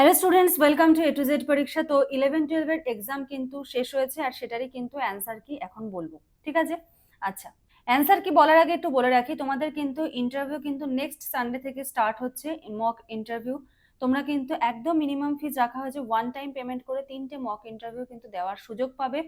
Hello students welcome to A to Z পরীক্ষা। তো eleven টুয়েলভের এক্সাম কিন্তু শেষ হয়েছে আর সেটারই কিন্তু অ্যান্সার কি এখন বলব, ঠিক আছে? আচ্ছা অ্যান্সার কি বলার আগে একটু বলে রাখি, তোমাদের কিন্তু ইন্টারভিউ কিন্তু নেক্সট সানডে থেকে স্টার্ট হচ্ছে মক ইন্টারভিউ তোমরা কিন্তু একদম মিনিমাম ফিজ রাখা হয়েছে। ওয়ান টাইম পেমেন্ট করে তিনটে মক ইন্টারভিউ কিন্তু দেওয়ার সুযোগ পাবে।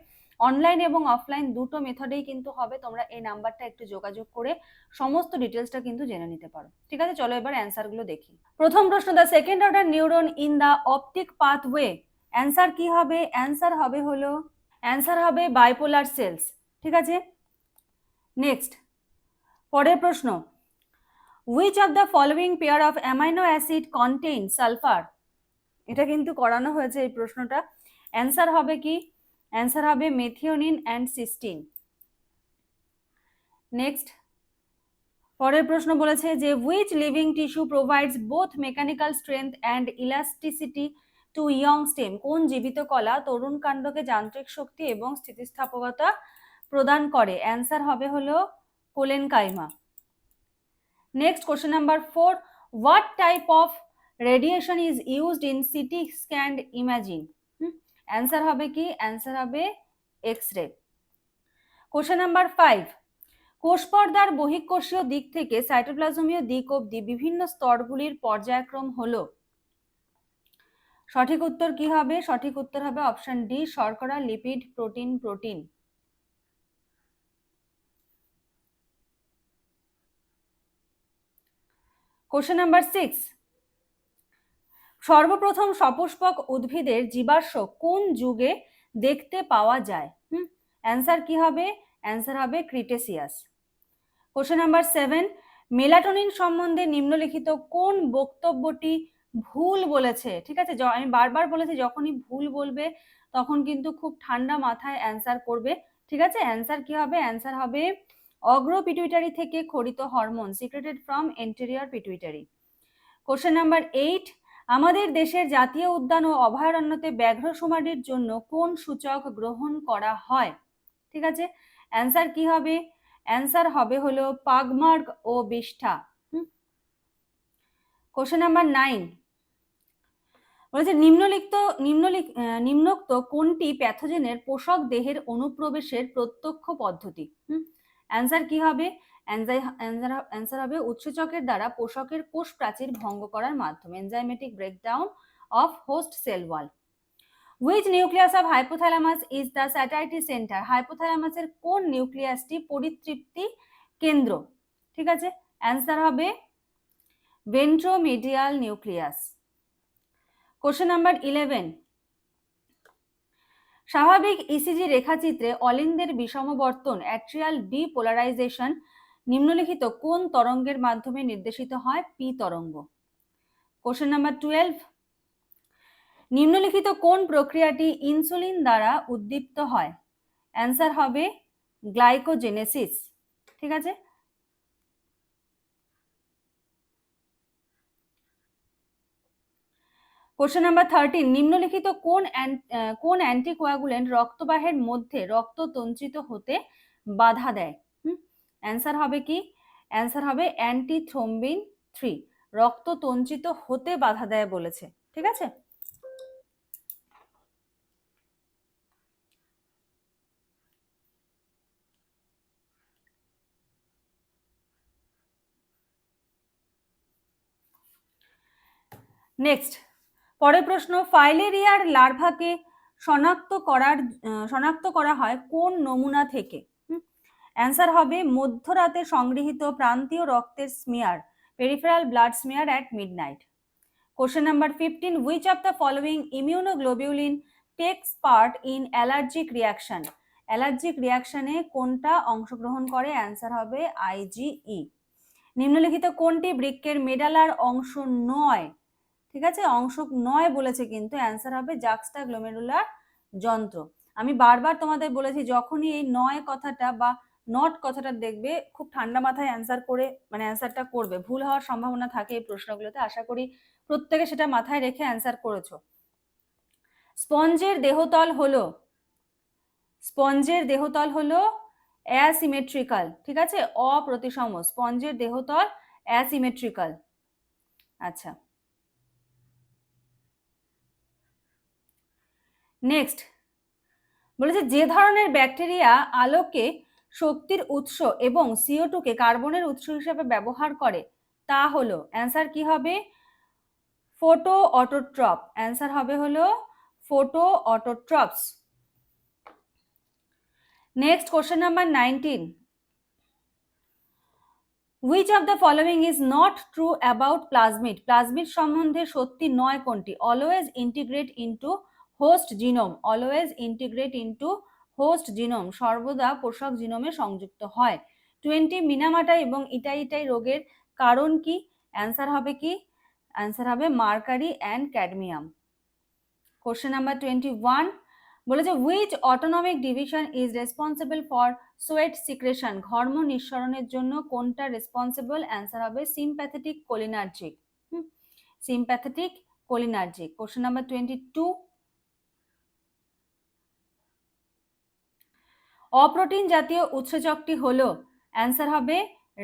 অনলাইন এবং অফলাইন দুটো মেথডেই কিন্তু হবে। তোমরা এই নাম্বারটা একটু যোগাযোগ করে সমস্ত ডিটেলসটা কিন্তু জেনে নিতে পারো। ঠিক আছে? চলো এবার অ্যান্সারগুলো দেখি। প্রথম প্রশ্ন the second order neuron in the optic pathway answer কি হবে? অ্যান্সার হবে হলো অ্যান্সার হবে বাইপোলার সেলস ঠিক আছে? নেক্সট পরের প্রশ্ন which of the following pair of amino acid contain sulphur এটা কিন্তু করানো হয়েছে এই প্রশ্নটা। অ্যান্সার হবে কি? অ্যান্সার হবে মেথিওনিন অ্যান্ড সিস্টিন নেক্সট পরের প্রশ্ন বলেছে যে which living tissue provides both mechanical strength and elasticity to young stem কোন জীবিত কলা তরুণ কাণ্ডকে যান্ত্রিক শক্তি এবং স্থিতিস্থাপকতা প্রদান করে? অ্যান্সার হবে হলো collenchyma next question number four what type of radiation is used in CT scanned imaging answer হবে কি? অ্যান্সার হবে X ray question number five কোষপর্দার বহিঃকোষীয় দিক থেকে সাইটোপ্লাজমীয় দিক অবধি বিভিন্ন স্তরগুলির পর্যায়ক্রম হল। সঠিক উত্তর কি হবে? সঠিক উত্তর হবে অপশন ডি শর্করা lipid protein protein question number six সর্বপ্রথম সপুষ্পক উদ্ভিদের জীবাশ্ম কোন যুগে দেখতে পাওয়া যায়? হুম অ্যান্সার কি হবে? অ্যান্সার হবে cretaceous question number seven melatonin সম্বন্ধে নিম্নলিখিত কোন বক্তব্যটি ভুল বলেছে? ঠিক আছে আমি বারবার বলেছি, যখনই ভুল বলবে, তখন কিন্তু খুব ঠান্ডা মাথায় অ্যান্সার করবে। ঠিক আছে অ্যান্সার কি হবে? অ্যান্সার হবে অগ্র পিটুইটারি থেকে খরিত hormone secreted from anterior pituitary question number eight আমাদের দেশের জাতীয় উদ্যান ও অভয়ারণ্যতে ব্যাঘ্র সমাধির জন্য কোন সূচক গ্রহণ করা হয়? ঠিক আছে? অ্যান্সার কি হবে? অ্যান্সার হবে হলো পাগমার্ক ও বিষ্ঠা। কোশ্চেন নাম্বার নাইন বলেছে, নিম্নলিখিত, নিম্নলিখ নিম্নোক্ত কোনটি প্যাথোজেনের পোষক দেহের অনুপ্রবেশের প্রত্যক্ষ পদ্ধতি? অ্যান্সার কি হবে? অ্যান্সার হবে উৎসেচকের দ্বারা পোষকের কোষ প্রাচীর ভঙ্গ করার মাধ্যমে enzymatic breakdown of host cell wall. Which nucleus of hypothalamus is the satiety centre হাইপোথ্যালামাসের কোন নিউক্লিয়াসটি পরিতৃপ্তি কেন্দ্র? ঠিক আছে? অ্যান্সার হবে ventromedial nucleus question number eleven স্বাভাবিক ইসিজি e রেখাচিত্রে অলিন্দের বিষমবর্তন অ্যাট্রিয়াল ডিপোলারাইজেশন নিম্নলিখিত কোন তরঙ্গের মাধ্যমে নির্দেশিত হয় পি তরঙ্গ? কোশ্চেন নাম্বার টুয়েলভ নিম্নলিখিত কোন প্রক্রিয়াটি ইনসুলিন দ্বারা উদ্দীপ্ত হয়? অ্যান্সার হবে গ্লাইকোজেনেসিস। ঠিক আছে? কোশ্চেন নাম্বার থার্টিন নিম্নলিখিত কোন কোন অ্যান্টিকোয়াগুলেন্ট রক্তবাহের মধ্যে রক্ত তঞ্চিত হতে বাধা দেয়? অ্যান্সার হবে কি? অ্যান্সার হবে অ্যান্টিথ্রোম্বিন থ্রি রক্ত তঞ্চিত হতে বাধা দেয় বলেছে। ঠিক আছে? নেক্সট পরের প্রশ্ন ফাইলেরিয়ার লার্ভাকে শনাক্ত করার শনাক্ত করা হয় কোন নমুনা থেকে? অ্যান্সার হবে মধ্যরাতে সংগৃহীত প্রান্তীয় রক্তের smear peripheral blood smear at midnight question number fifteen which of the following immunoglobulin takes part in allergic reaction allergic রিয়াকশনে কোনটা অংশগ্রহণ করে? অ্যান্সার হবে আইজিই নিম্নলিখিত কোনটি বৃক্কের মেডালার অংশ নয়? ঠিক আছে? অংশ নয় বলেছে কিন্তু অ্যান্সার হবে জাক্সটা গ্লোমেরুলার যন্ত্র। আমি বারবার তোমাদের বলেছি, যখনই এই নয় কথাটা বা নট কথাটা দেখবে, খুব ঠান্ডা মাথায় অ্যান্সার করে মানে অ্যান্সারটা করবে। ভুল হওয়ার সম্ভাবনা থাকে এই প্রশ্নগুলোতে। আশা করি প্রত্যেকে সেটা মাথায় রেখে অ্যান্সার করেছ। স্পঞ্জের দেহতল হলো, স্পঞ্জের দেহতল হলো অ্যাসিমেট্রিক্যাল ঠিক আছে? অপ্রতিসম। স্পঞ্জের দেহতল অ্যাসিমেট্রিক্যাল আচ্ছা। নেক্সট বলেছে যে ধরনের ব্যাকটেরিয়া আলোকে শক্তির উৎস এবং সিও টুকে কার্বনের উৎস হিসেবে ব্যবহার করে, তা হলো অ্যান্সার কি হবে? ফোটো অটোট্রপ অ্যান্সার হবে হলো photoautotrophs next question number nineteen which of the following is not true about plasmid plasmid সম্বন্ধে সত্যি নয় কোনটি? Always integrate into host genome always integrate into host genome সর্বদা পোষক জিনোমে সংযুক্ত হয়। টোয়েন্টি মিনামাটা এবং ইটাইটাই রোগের কারণ কি? অ্যান্সার হবে কি? অ্যান্সার হবে mercury and cadmium question number twenty one বলেছে which autonomic division is responsible for sweat secretion ঘর্ম নিঃসরণের জন্য কোনটা রেসপন্সিবল অ্যান্সার হবে sympathetic cholinergic sympathetic cholinergic question number twenty two অপ্রোটিন জাতীয় উৎসেচকটি হলো অ্যান্সার হবে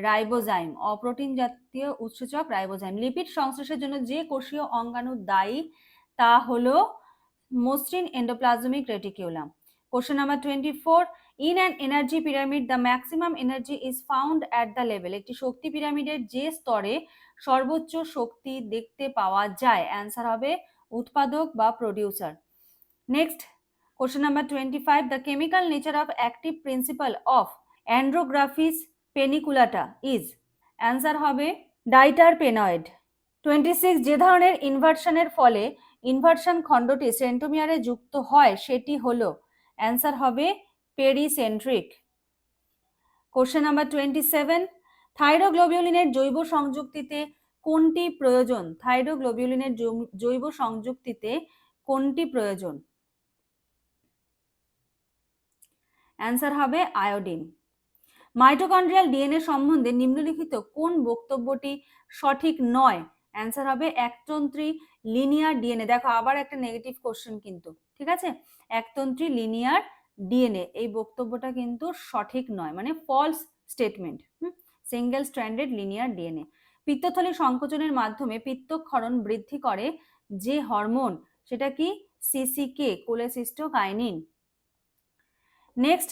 রাইবোজাইম। অপ্রোটিন জাতীয় উৎসেচক রাইবোজাইম। লিপিড সংশ্লেষের জন্য যে কোষীয় অঙ্গাণু দায়ী, তা হলো মসৃণ endoplasmic reticulum question number twenty four in an energy pyramid the maximum energy is found at the level একটি শক্তি পিরামিডের যে স্তরে সর্বোচ্চ শক্তি দেখতে পাওয়া যায়। অ্যান্সার হবে উৎপাদক বা producer next number twenty five the chemical nature of active principal of andrographis paniculata is answer হবে ডাইটার পেনয়েড টোয়েন্টি সিক্স যে ধরনের ইনভার্সনের ফলে ইনভার্সন খণ্ডটি সেন্টোমিয়ারে যুক্ত হয়, সেটি হলো অ্যান্সার হবে pericentric question number twenty seven থাইরোগ্লোবিউলিনের জৈব সংযুক্তিতে কোনটি প্রয়োজন? থাইরোগ্লোবিউলিনের জৈব সংযুক্তিতে কোনটি প্রয়োজন? অ্যান্সার হবে আয়োডিন মাইটোকন্ড্রিয়াল ডিএনএ সম্বন্ধে নিম্নলিখিত কোন বক্তব্যটি সঠিক নয়? অ্যান্সার হবে একতন্ত্রী লিনিয়ার ডিএনএ দেখো, আবার একটা নেগেটিভ কোশ্চেন কিন্তু, ঠিক আছে? একতন্ত্রী লিনিয়ার ডিএনএ এই বক্তব্যটা কিন্তু সঠিক নয় মানে false statement single stranded linear DNA পিত্তথলি সংকোচনের মাধ্যমে পিত্তক্ষরণ বৃদ্ধি করে যে হরমোন, সেটা কি? CCK cholecystokinin next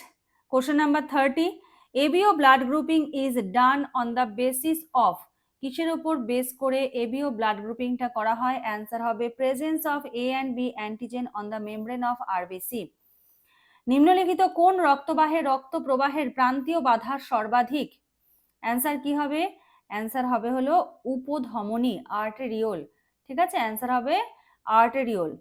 question number thirty ABO blood grouping is done on the basis of কিসের উপর বেস করে এবিও ব্লাড গ্রুপিংটা করা হয়? অ্যান্সার হবে presence of A and B antigen on the membrane of RBC নিম্নলিখিত কোন রক্তবাহে রক্ত প্রবাহের প্রান্তীয় বাধার সর্বাধিক? অ্যান্সার কি হবে? অ্যান্সার হবে হলো উপধমনী আর্টেরিওল ঠিক আছে? অ্যান্সার হবে arteriole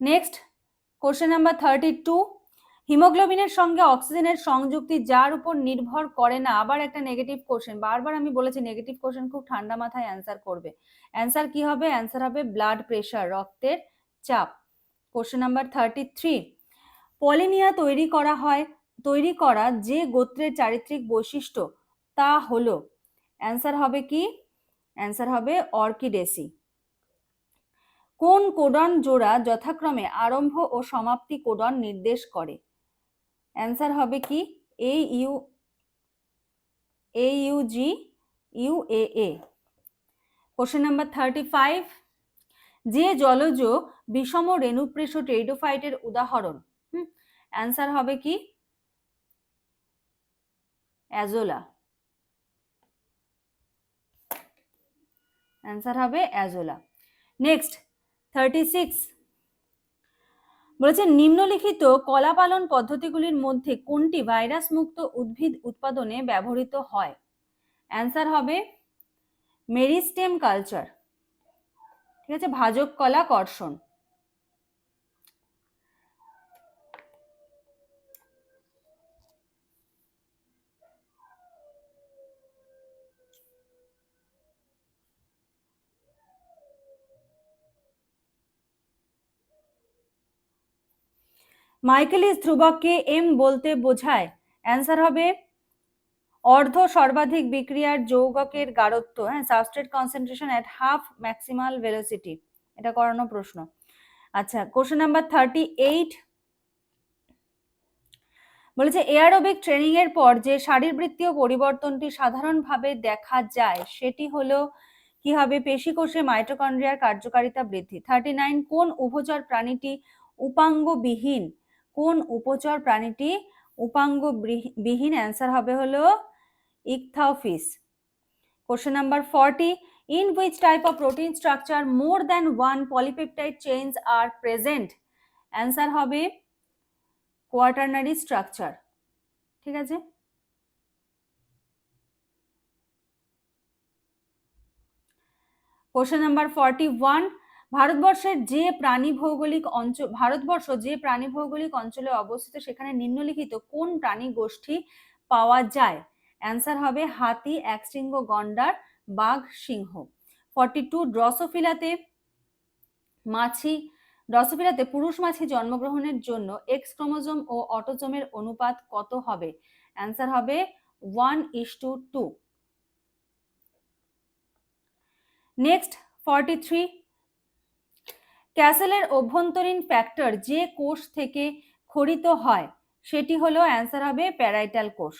next question number thirty two হিমোগ্লোবিনের সঙ্গে অক্সিজেনের সংযুক্তি যার উপর নির্ভর করে না? আবার একটা নেগেটিভ কোশ্চেন বারবার আমি বলেছি নেগেটিভ কোশ্চেন খুব ঠান্ডা মাথায় অ্যান্সার করবে। অ্যান্সার কি হবে? অ্যান্সার হবে ব্লাড প্রেশার রক্তের চাপ। কোশ্চেন নাম্বার থার্টি থ্রি পলিনিয়া তৈরি করা হয়, তৈরি করা যে গোত্রের চারিত্রিক বৈশিষ্ট্য তা হলো অ্যান্সার হবে কি? অ্যান্সার হবে অর্কিডেসি। কোন কোডন জোড়া যথাক্রমে আরম্ভ ও সমাপ্তি কোডন নির্দেশ করে? অ্যান্সার হবে কি? A U A U G U A A question number thirty five যে জলজ বিষম রেণুপ্রেষ টেইডোফাইটের উদাহরণ অ্যান্সার হবে কি? অ্যাজোলা। অ্যান্সার হবে অ্যাজোলা। নেক্সট থার্টি সিক্স বলেছে নিম্নলিখিত কলা পালন পদ্ধতিগুলির মধ্যে কোনটি ভাইরাস মুক্ত উদ্ভিদ উৎপাদনে ব্যবহৃত হয়? অ্যান্সার হবে মেরিস্টেম কালচার। ঠিক আছে, ভাজক কলা, কর্ষণ। মাইকেলিস ধ্রুবককে এম বলতে বোঝায়। অ্যান্সার হবে, অর্ধ সর্বাধিক বিক্রিয়ার যৌগকের গাঢ়ত্ব হ্যাঁ substrate concentration at half maximal velocity এটা করানো প্রশ্ন। আচ্ছা কোশ্চেন নাম্বার থার্টি এইট বলেছে এয়ারোবিক ট্রেনিং এর পর যে শারীরবৃত্তীয় পরিবর্তনটি সাধারণভাবে দেখা যায়, সেটি হলো কি হবে? পেশিকোষে মাইটোকন্ড্রিয়ার কার্যকারিতা বৃদ্ধি। থার্টি নাইন কোন উভচর প্রাণীটি উপাঙ্গবিহীন? কোন উপচর প্রাণীটি উপাঙ্গ বিহীন অ্যান্সার হবে হলো Ichthyophis question number forty in which type of protein structure more than one polypeptide chain are present answer হবে কোয়াটারনারি স্ট্রাকচার ঠিক আছে? কোশ্চেন নাম্বার ফর্টি ওয়ান ভারতবর্ষের যে প্রাণী ভৌগোলিক অঞ্চল ভারতবর্ষ যে প্রাণী ভৌগোলিক অঞ্চলে অবস্থিত সেখানে নিম্নলিখিত কোন প্রাণী গোষ্ঠী পাওয়া যায়? অ্যান্সার হবে হাতি, একশৃঙ্গ, গন্ডার, বাঘ, সিংহ। ফর্টি টু ড্রসোফিলাতে মাছি ড্রসোফিলাতে পুরুষ মাছি জন্মগ্রহণের জন্য এক্স ক্রোমোজোম ও অটোজোমের অনুপাত কত হবে? অ্যান্সার হবে one is to two next forty three ক্যাসেলের অভ্যন্তরীণ ফ্যাক্টর যে কোষ থেকে খরিত হয়, সেটি হলো অ্যান্সার হবে প্যারাইটাল কোষ।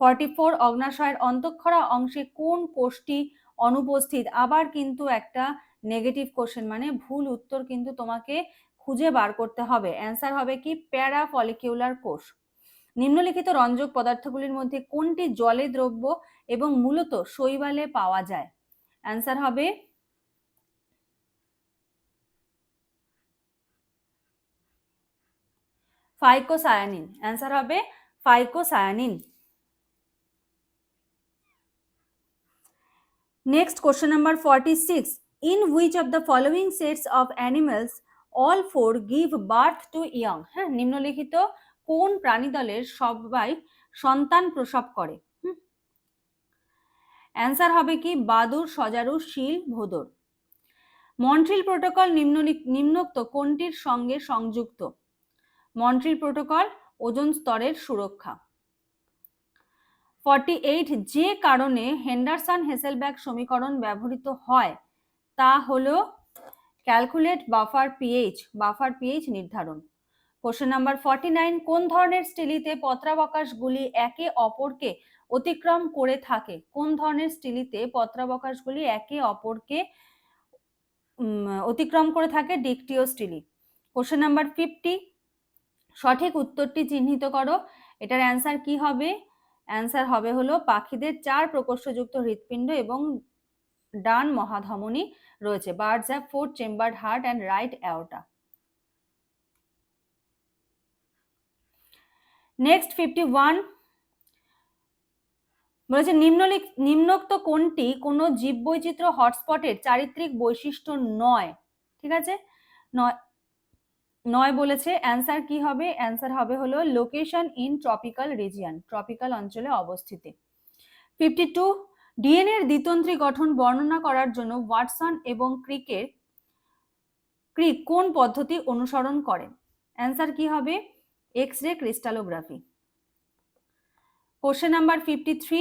ফর্টি ফোর অগ্নাশয়ের অন্তঃক্ষরা অংশে কোন কোষটি অনুপস্থিত? আবার কিন্তু একটা নেগেটিভ কোশ্চেন মানে ভুল উত্তর কিন্তু তোমাকে খুঁজে বার করতে হবে। অ্যান্সার হবে কি? প্যারা ফলিকিউলার কোষ। নিম্নলিখিত রঞ্জক পদার্থগুলির মধ্যে কোনটি জলে দ্রব্য এবং মূলত শৈবালে পাওয়া যায়? অ্যান্সার হবে ফাইকোসায়ানিন। অ্যান্সার হবে phycocyanin. Next question number forty six in which of the following sets of animals all four give birth to young হ্যাঁ নিম্নলিখিত কোন প্রাণী দলের সবাই সন্তান প্রসব করে? অ্যান্সার হবে কি? বাদুর সজারু, শিল, ভোদর। মন্ট্রিল প্রোটোকল নিম্নোক্ত কোনটির সঙ্গে সংযুক্ত? মন্ট্রিল প্রোটোকল, ওজন স্তরের সুরক্ষা। ফর্টি এইট যে কারণে হেন্ডারসন হেসেলব্যাক সমীকরণ ব্যবহৃত হয়, তা হল calculate buffer pH buffer pH নির্ধারণ। কোশ্চেন নাম্বার ফর্টি নাইন কোন ধরনের স্টিলিতে পত্রাবকাশগুলি একে অপরকে অতিক্রম করে থাকে? কোন ধরনের স্টিলিতে পত্রাবকাশগুলি একে অপরকে অতিক্রম করে থাকে? Dictyostele. Question number fifty সঠিক উত্তরটি চিহ্নিত করো। এটার অ্যান্সার কি হবে? অ্যান্সার হবে হলো পাখিদের চার প্রকোষ্ঠযুক্ত হৃৎপিণ্ড এবং ডান মহাধমনী রয়েছে birds have four chambered heart and right aorta next fifty one বলেছে, নিম্নলিখ, নিম্নোক্ত কোনটি কোনো জীববৈচিত্র্য হটস্পটের চারিত্রিক বৈশিষ্ট্য নয়, ঠিক আছে? নয় নয় বলেছে অ্যান্সার কি হবে? অ্যান্সার হবে হলো location in tropical region tropical অঞ্চলে অবস্থিত। ফিফটি টু ডিএনএর দ্বিতন্ত্রী গঠন বর্ণনা করার জন্য ওয়াটসন এবং ক্রিকের ক্রিক কোন পদ্ধতি অনুসরণ করেন? অ্যান্সার কি হবে? X ray crystallography question number fifty three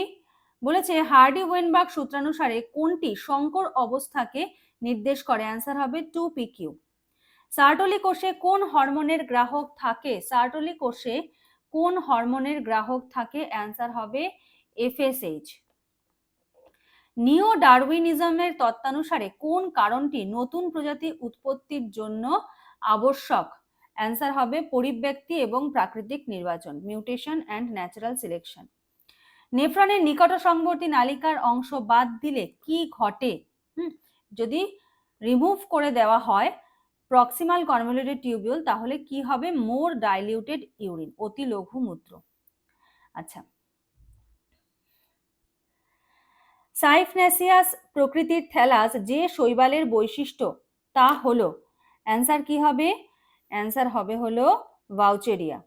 বলেছে হার্ডি ওয়েনবার্গ সূত্রানুসারে কোনটি সংকর অবস্থাকে নির্দেশ করে? অ্যান্সার হবে টু পি কিউ সার্টলি কোষে কোন হরমোনের গ্রাহক থাকে? সার্টলি কোষে কোন হরমোনের গ্রাহক থাকে? অ্যান্সার হবে এফএসএইচ। নিও ডারউইনিজমের তত্ত্বানুসারে কোন কারণটি নতুন প্রজাতি উৎপত্তির জন্য আবশ্যক? অ্যান্সার হবে পরিব্যক্তি এবং প্রাকৃতিক নির্বাচন, মিউটেশন অ্যান্ড ন্যাচারাল সিলেকশন। নেফ্রনের নিকট সংবর্তী নালিকার অংশ বাদ দিলে কি ঘটে? যদি রিমুভ করে দেওয়া হয় প্রক্সিমাল কনভলিউটেড টিউবিউল তাহলে কি হবে? মোর ডাইলিউটেড ইউরিন অতি লঘু মূত্র। আচ্ছা। সাইফনেসিয়াস প্রকৃতির থ্যালাস যে শৈবালের বৈশিষ্ট্য, তা হলো অ্যান্সার কি হবে? অ্যান্সার হবে হলো ভাউচেরিয়া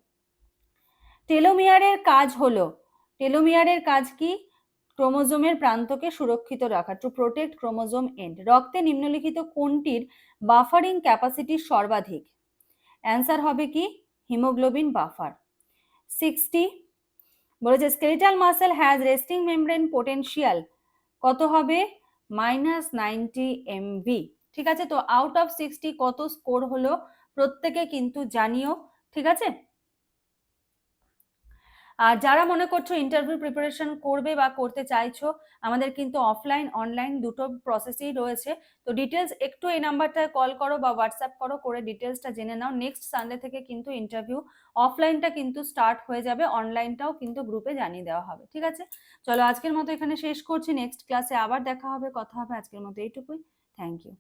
টেলোমিয়ারের কাজ হলো টেলোমিয়ারের কাজ কি? ক্রোমোজোমের প্রান্তকে সুরক্ষিত রাখা টু প্রোটেক্ট ক্রোমোজোম এন্ড রক্তে নিম্নলিখিত কোনটির বাফারিং ক্যাপাসিটি সর্বাধিক? অ্যান্সার হবে কি? হিমোগ্লোবিন বাফার সিক্সটি বলেছে skeletal muscle has resting membrane potential কত হবে? মাইনাস নাইনটি এমভি ঠিক আছে? তো আউট অফ সিক্সটি কত স্কোর হলো? প্রত্যেকে কিন্তু জানিও। ঠিক আছে? আর যারা মনে করছ ইন্টারভিউ প্রিপারেশন করবে বা করতে চাইছো, আমাদের কিন্তু অফলাইন অনলাইন দুটো প্রসেসই রয়েছে। তো ডিটেলস একটু এই নাম্বারটায় কল করো বা হোয়াটসঅ্যাপ করো, করে ডিটেলসটা জেনে নাও। নেক্সট সানডে থেকে কিন্তু ইন্টারভিউ অফলাইনটা কিন্তু স্টার্ট হয়ে যাবে অনলাইনটাও কিন্তু গ্রুপে জানিয়ে দেওয়া হবে, ঠিক আছে? চলো আজকের মতো এখানে শেষ করছি। নেক্সট ক্লাসে আবার দেখা হবে, কথা হবে আজকের মতো এইটুকুই। Thank you